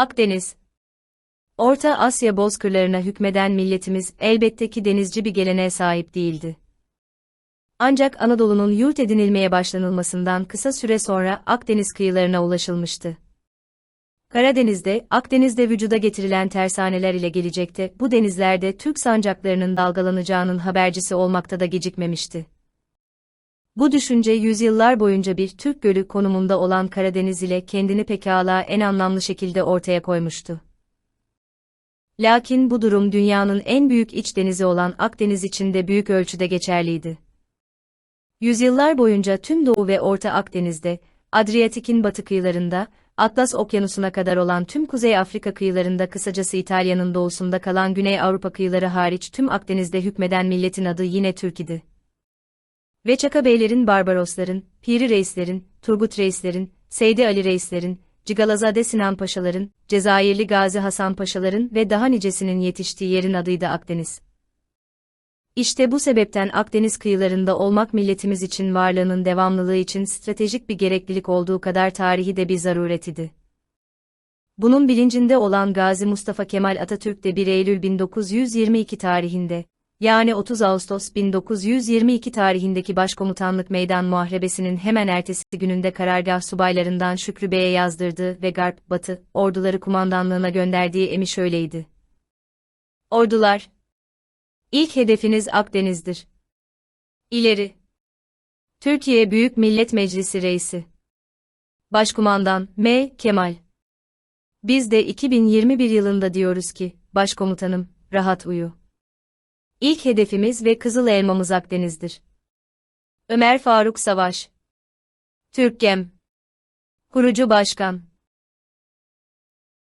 Akdeniz Orta Asya bozkırlarına hükmeden milletimiz elbette ki denizci bir geleneğe sahip değildi. Ancak Anadolu'nun yurt edinilmeye başlanılmasından kısa süre sonra Akdeniz kıyılarına ulaşılmıştı. Karadeniz'de, Akdeniz'de vücuda getirilen tersaneler ile gelecekte bu denizlerde Türk sancaklarının dalgalanacağının habercisi olmakta da gecikmemişti. Bu düşünce yüzyıllar boyunca bir Türk gölü konumunda olan Karadeniz ile kendini pekala en anlamlı şekilde ortaya koymuştu. Lakin bu durum dünyanın en büyük iç denizi olan Akdeniz için de büyük ölçüde geçerliydi. Yüzyıllar boyunca tüm Doğu ve Orta Akdeniz'de, Adriyatik'in batı kıyılarında, Atlas Okyanusu'na kadar olan tüm Kuzey Afrika kıyılarında kısacası İtalya'nın doğusunda kalan Güney Avrupa kıyıları hariç tüm Akdeniz'de hükmeden milletin adı yine Türk idi. Ve Çaka Beylerin Barbarosların, Piri Reislerin, Turgut Reislerin, Seydi Ali Reislerin, Cigalazade Sinan Paşaların, Cezayirli Gazi Hasan Paşaların ve daha nicesinin yetiştiği yerin adıydı Akdeniz. İşte bu sebepten Akdeniz kıyılarında olmak milletimiz için varlığının devamlılığı için stratejik bir gereklilik olduğu kadar tarihi de bir zaruret idi. Bunun bilincinde olan Gazi Mustafa Kemal Atatürk de 1 Eylül 1922 tarihinde, yani 30 Ağustos 1922 tarihindeki Başkomutanlık Meydan Muharebesi'nin hemen ertesi gününde karargah subaylarından Şükrü Bey'e yazdırdığı ve Garp, Batı, orduları kumandanlığına gönderdiği emi şöyleydi. Ordular, İlk hedefiniz Akdeniz'dir. İleri. Türkiye Büyük Millet Meclisi Reisi. Başkumandan M. Kemal. Biz de 2021 yılında diyoruz ki, Başkomutanım, rahat uyu. İlk hedefimiz ve kızıl elmamız Akdeniz'dir. Ömer Faruk Savaş. Türkgem. Kurucu Başkan.